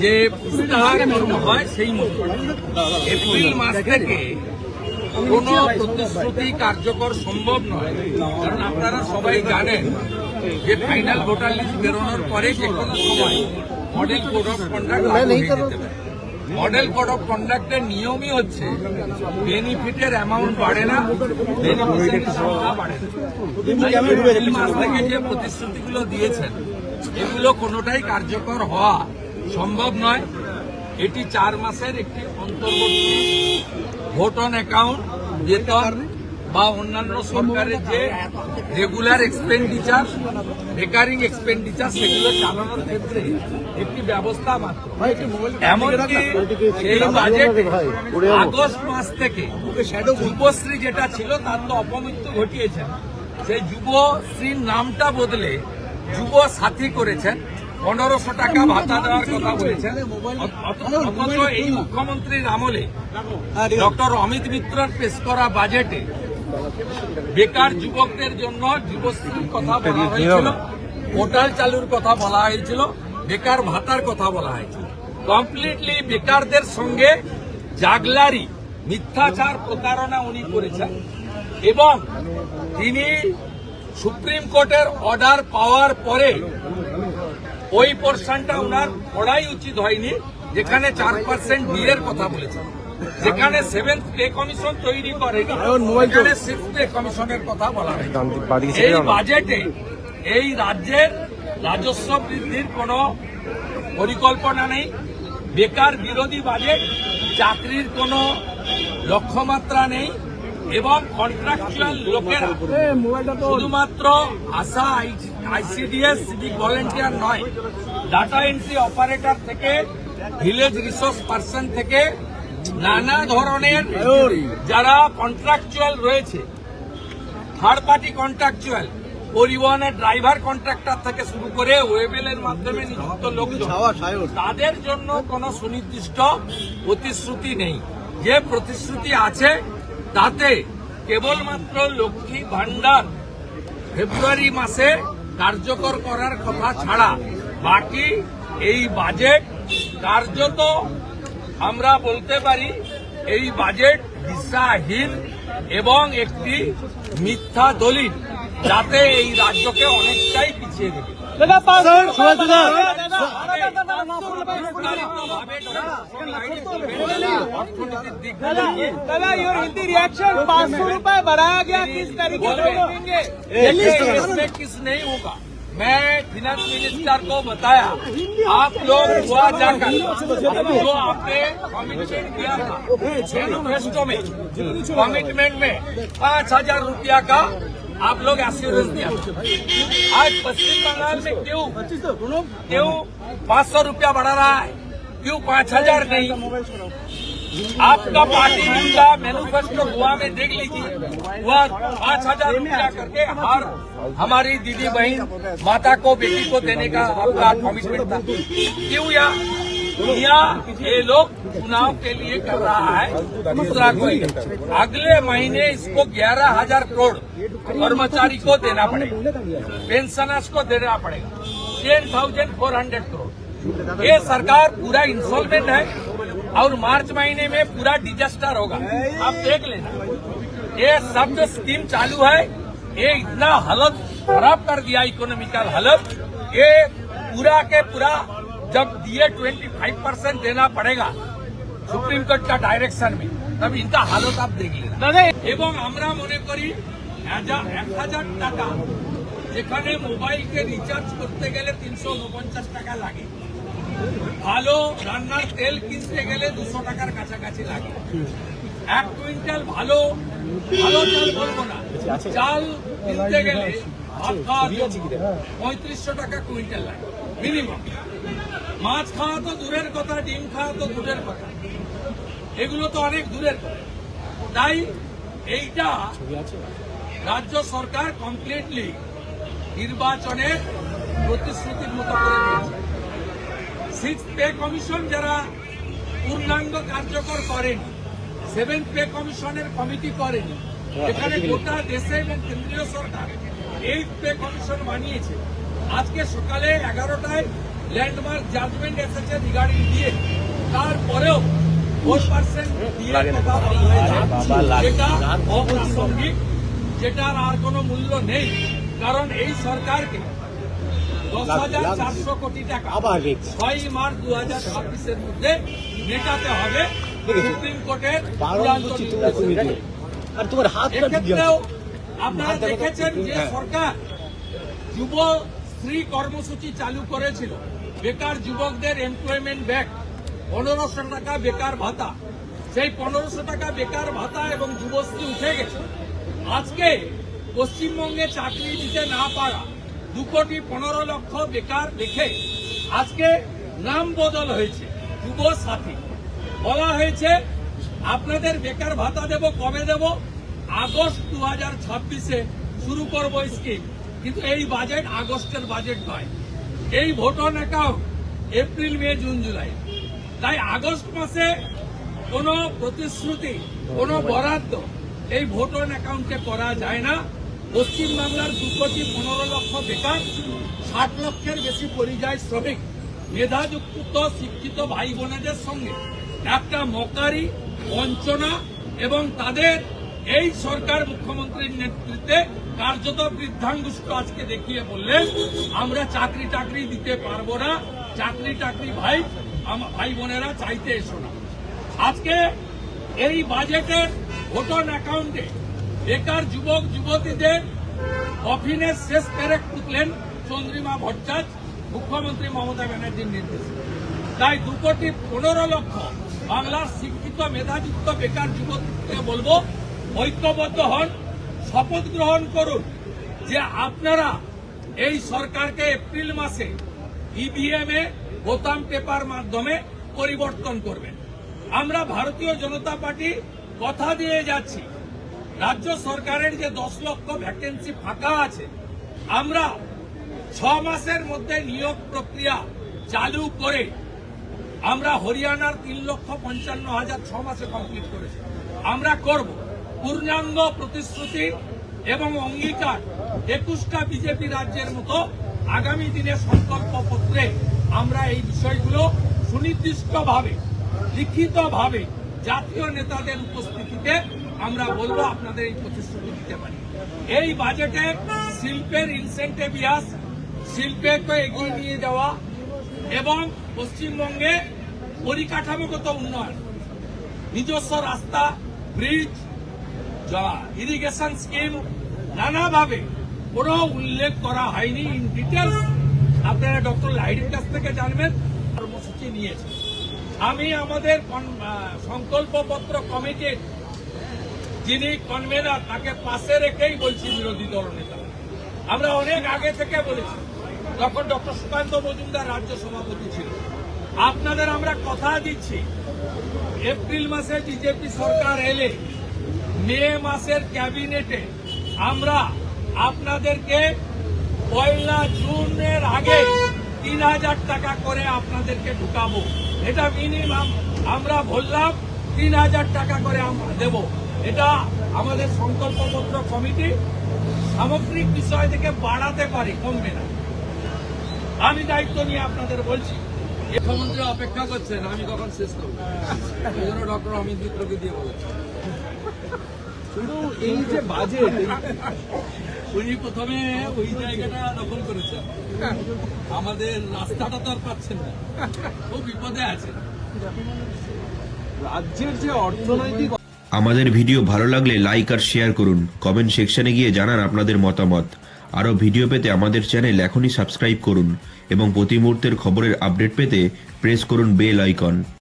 যে কর্ম হয় সেই মতো এপ্রিল মাস থেকে কোনো প্রতিশ্রুতি কার্যকর সম্ভব নয় কারণ আপনারা সবাই জানেন যে ফাইনাল ভোটার লিস্ট বেরোনোর পরে যে কোনো সময় model code of conduct model code of কন্ডাক্টের নিয়মই হচ্ছে বেনিফিটের অ্যামাউন্ট বাড়ে না বেনিফিটের সংখ্যা বাড়ে না মাস থেকে যে প্রতিশ্রুতিগুলো দিয়েছেন এগুলো কোনোটাই কার্যকর হওয়া সম্ভব নয়। এটি চার মাসের একটি অন্তর্বর্তী ভোট অন অ্যাকাউন্ট বেতন বা অন্যান্য সরকারের যে রেগুলার এক্সপেন্ডিচার রেকারিং এক্সপেন্ডিচার সেগুলো চালানোর ক্ষেত্রে একটি ব্যবস্থা মাত্র। এমনকি এই বাজেটে আগস্ট মাস থেকে যুবশ্রী যেটা ছিল তার তো অপমৃত্যু ঘটিয়েছেন সেই যুবশ্রীর নামটা বদলে যুব সাথী করেছেন। পনেরোশো টাকা ভাতা দেওয়ার কথা বলেছেন। অথচ এই মুখ্যমন্ত্রীর আমলে ডক্টর অমিত মিত্রর পেশ করা বাজেটে বেকার যুবকদের জন্য যুবশ্রীর কথা বলা হয়েছিল পোর্টাল চালুর কথা বলা হয়েছিল বেকার ভাতার কথা বলা হয়েছিল। কমপ্লিটলি বেকারদের সঙ্গে জাগলারি মিথ্যাচার প্রতারণা উনি করেছেন এবং তিনি সুপ্রিম কোর্টের অর্ডার পাওয়ার পরে ওই পোর্শনটা ওনার পড়াই উচিত হয়নি যেখানে চার পার্সেন্ট বিয়ের কথা বলেছেন। যেখানে সেভেন্থ পে কমিশন তৈরি করেনি সেখানে সিক্স পে কমিশনের কথা বলা এই বাজেটে এই রাজ্যের রাজস্ব বৃদ্ধির কোনো পরিকল্পনা নেই। বেকার বিরোধী বাজেট চাকরির কোনো লক্ষ্যমাত্রা নেই। এবং কন্ট্রাকচুয়াল লোকেরা শুধুমাত্র আশা আইসিডিএস সিভিক ভলেন্টিয়ার নয় ডাটা এন্ট্রি অপারেটর থেকে ভিলেজ রিসোর্স পার্সন থেকে নানা ধরনের যারা কন্ট্রাকচুয়াল রয়েছে থার্ড পার্টি কন্ট্রাকচুয়াল পরিবহনের ড্রাইভার কন্ট্রাক্টর থেকে শুরু করে ওয়েবেলের মাধ্যমে নিযুক্ত লোকজন, তাদের জন্য কোনো সুনির্দিষ্ট প্রতিশ্রুতি নেই। যে প্রতিশ্রুতি আছে তাতে কেবলমাত্র লক্ষ্মী ভান্ডার ফেব্রুয়ারি মাসে কার্যকর করার কথা ছাড়া বাকি এই বাজেট কার্যত আমরা বলতে পারি এই বাজেট দিশাহীন এবং একটি মিথ্যা দলিল। যাতে এই রাজ্যকে অনেকটাই পিছিয়ে দেবে অর্থনীতির দিক দিয়ে दादा योर हिंदी रिएक्शन पाँच सौ रूपए बढ़ाया गया किस तरीके से देंगे देखिए, इसमें किस नहीं होगा मैं फिनांस मिनिस्टर को बताया आप लोग हुआ जाकर जो आपने कमिटमेंट किया था मैनिफेस्टो में कमिटमेंट में पाँच हजार रुपया का आप लोग एश्योरेंस दिया। आज पश्चिम बंगाल में क्यों क्यों पाँच सौ रूपया बढ़ा रहा है? क्यों पाँच हज़ार नहीं? आपका पार्टी का मैनिफेस्टो हुआ में देख लीजिए। वह पाँच हज़ार रुपया करके हर हमारी दीदी बहन माता को, बेटी को देने का आपका कमिटमेंट था। क्यों या या ये लोग चुनाव के लिए कर रहा है दूसरा कोई अगले महीने इसको ग्यारह हज़ार करोड़ कर्मचारी को देना पड़ेगा। पेंशनर्स को देना पड़ेगा। Ten thousand four hundred crore. ये सरकार पूरा इंस्टॉलमेंट है और मार्च महीने में पूरा डिजास्टर होगा। आप देख लेना। ये सब जो स्कीम चालू है, ये इतना हालत खराब कर दिया इकोनॉमिकल हालत। ये पूरा के पूरा जब दिए 25 परसेंट देना पड़ेगा সুপ্রিম কোর্ট কা ডাইরেকশন में তবে ইনকা হালত আপ দেখ लेना दादा এবং আমরা মনে করি হাজার- এক হাজার টাকা যেখানে মোবাইলকে রিচার্জ করতে গেলে তিনশো উনপঞ্চাশ টাকা লাগে ভালো রান্নার তেল কিনতে গেলে দুশো টাকার কাছাকাছি লাগে এক কুইন্টাল ভালো ভালো চাল বলবো না চাল কিনতে গেলে ভাত খাওয়ার জন্য পঁয়ত্রিশশো টাকা কুইন্টাল লাগে মিনিমাম মাছ খাওয়া তো দূরের কথা ডিম খাওয়া তো দূরের কথা। এগুলো তো অনেক দূরের কথা। তাই এইটা রাজ্য সরকার কমপ্লিটলি নির্বাচনের প্রতিশ্রুতির মতো করে দিয়েছে। সিক্স পে কমিশন যারা পূর্ণাঙ্গ কার্যকর করেনি সেভেন পে কমিশনের কমিটি করেনি এখানে গোটা দেশে এবং কেন্দ্রীয় সরকার এইট পে কমিশন বানিয়েছে। আজকে সকালে এগারোটায় ল্যান্ডমার্ক জাজমেন্ট এসেছে রিগার্ডিং দিয়ে তারপরেও ফোর পার্সেন্ট দিয়ে কথা বলা হয়েছে। যেটা অপ্রাসঙ্গিক যেটার আর কোনো মূল্য নেই। কারণ এই সরকারকে দশ হাজার চারশো কোটি টাকা ছয় মার্চ দু হাজার ছাব্বিশের মধ্যে মেটাতে হবে। সুপ্রিম কোর্টের। আর তোমার আপনারা দেখেছেন যে হ্যাঁ। সরকার যুব স্ত্রী কর্মসূচি চালু করেছিল। বেকার যুবকদের এমপ্লয়মেন্ট ব্যাক পনেরোশো টাকা বেকার ভাতা। সেই পনেরোশো টাকা বেকার ভাতা এবং যুবশ্রী উঠে গেছে। আজকে পশ্চিমবঙ্গে চাকরি দিতে না পারা দু কোটি পনেরো লক্ষ বেকার দেখে আজকে নাম বদল হয়েছে যুব সাথী। বলা হয়েছে, আপনাদের বেকার ভাতা দেব, কবে দেব? আগস্ট দু হাজার ছাব্বিশে শুরু করব স্কিম। কিন্তু এই বাজেট আগস্টের বাজেট নয়। এই vote on account April, May, June, July. তাই আগস্ট মাসে কোনো প্রতিশ্রুতি, কোনো বরাদ্দ এই ভোট অন অ্যাকাউন্টে করা যায় না। পশ্চিমবাংলার দু কোটি পনেরো লক্ষ বেকার, ষাট লক্ষের বেশি পরিযায়ী শ্রমিক, মেধাযুক্ত, শিক্ষিত ভাই বোনেদের সঙ্গে একটা মকারি, বঞ্চনা এবং তাদের এই সরকার মুখ্যমন্ত্রীর নেতৃত্বে কার্যত বৃদ্ধাঙ্গুষ্ঠ আজকে দেখিয়ে বললেন, আমরা চাকরি টাকরি দিতে পারব না। চাকরি টাকরি ভাই ভাই বোনেরা চাইতে এসো না। আজকে এই বাজেটের ভোটন অ্যাকাউন্টে বেকার যুবক, যুবতীদের অফিনের শেষ পেরেক টুকলেন চন্দ্রিমা ভট্টাচার্য মুখ্যমন্ত্রী মমতা ব্যানার্জির নির্দেশে। তাই দু কোটি পনেরো লক্ষ বাংলার শিক্ষিত, মেধাযুক্ত, বেকার যুবককে বলব, ঐক্যবদ্ধ হন। শপথ গ্রহণ করুন যে আপনারা এই সরকারকে এপ্রিল মাসে ইভিএম এ বোতাম পেপার মাধ্যমে পরিবর্তন করবেন। আমরা ভারতীয় জনতা পার্টি কথা দিয়ে যাচ্ছি। রাজ্য সরকারের যে দশ লক্ষ ভ্যাকেন্সি ফাঁকা আছে, আমরা ছ মাসের মধ্যে নিয়োগ প্রক্রিয়া চালু করে আমরা হরিয়ানার তিন লক্ষ পঞ্চান্ন হাজার ছ মাসে কমপ্লিট করেছি। আমরা করব। পূর্ণাঙ্গ প্রতিশ্রুতি এবং অঙ্গীকার একুশটা বিজেপি রাজ্যের মতো আগামী দিনে সংকল্পপত্রে আমরা এই বিষয়গুলো সুনির্দিষ্টভাবে, লিখিতভাবে জাতীয় নেতাদের উপস্থিতিতে আমরা বলব, আপনাদের এই প্রতিশ্রুতি দিতে পারি। এই বাজেটে শিল্পের ইনসেন্টিভিয়াস শিল্পকে এগিয়ে নিয়ে যাওয়া এবং পশ্চিমবঙ্গে পরিকাঠামোগত উন্নয়ন, নিজস্ব রাস্তা ব্রিজ ইরিগেশন স্কিম নানাভাবে কোনো উল্লেখ করা হয়নি ইন ডিটেলস আপনারা ডক্টর লাইডের কাছ থেকে জানবেন, কর্মসূচি নিয়েছে। আমি আমাদের সংকল্পপত্র কমিটির যিনি কনভেনার তাকে পাশে রেখেই বলছি বিরোধী দল নেতা। আমরা অনেক আগে থেকে বলেছি, তখন ডক্টর সুকান্ত মজুমদার রাজ্য সভাপতি ছিল আপনাদের আমরা কথা দিচ্ছি। এপ্রিল মাসে বিজেপি সরকার এলে মে মাসের ক্যাবিনেটে আমরা আপনাদেরকে পয়লা জুনের আগে তিন হাজার টাকা করে আপনাদেরকে ঢুকাবো। এটা মিনিমাম আমরা বললাম, তিন হাজার টাকা করে আমরা দেব। এটা আমাদের সংকল্পপত্র কমিটি সামগ্রিক বিষয় থেকে বাড়াতে পারি, কমবে না। আমি দায়িত্ব নিয়ে আপনাদের বলছি। মুখ্যমন্ত্রী অপেক্ষা করছেন, আমি কখন শেষ করব? ডক্টর অমিত মিত্রকে দিয়ে বলেছি। শুধু এই যে বাজেট উনি প্রথমে ওই জায়গাটা দখল করেছেন। আমাদের রাস্তাটা তো আর পাচ্ছেন না। খুব বিপদে আছে। রাজ্যের যে অর্থনৈতিক আমাদের ভিডিও ভালো লাগলে লাইক আর শেয়ার করুন। কমেন্ট সেকশনে গিয়ে জানান আপনাদের মতামত। আরও ভিডিও পেতে আমাদের চ্যানেল এখনই সাবস্ক্রাইব করুন এবং প্রতি মুহূর্তের খবরের আপডেট পেতে প্রেস করুন বেল আইকন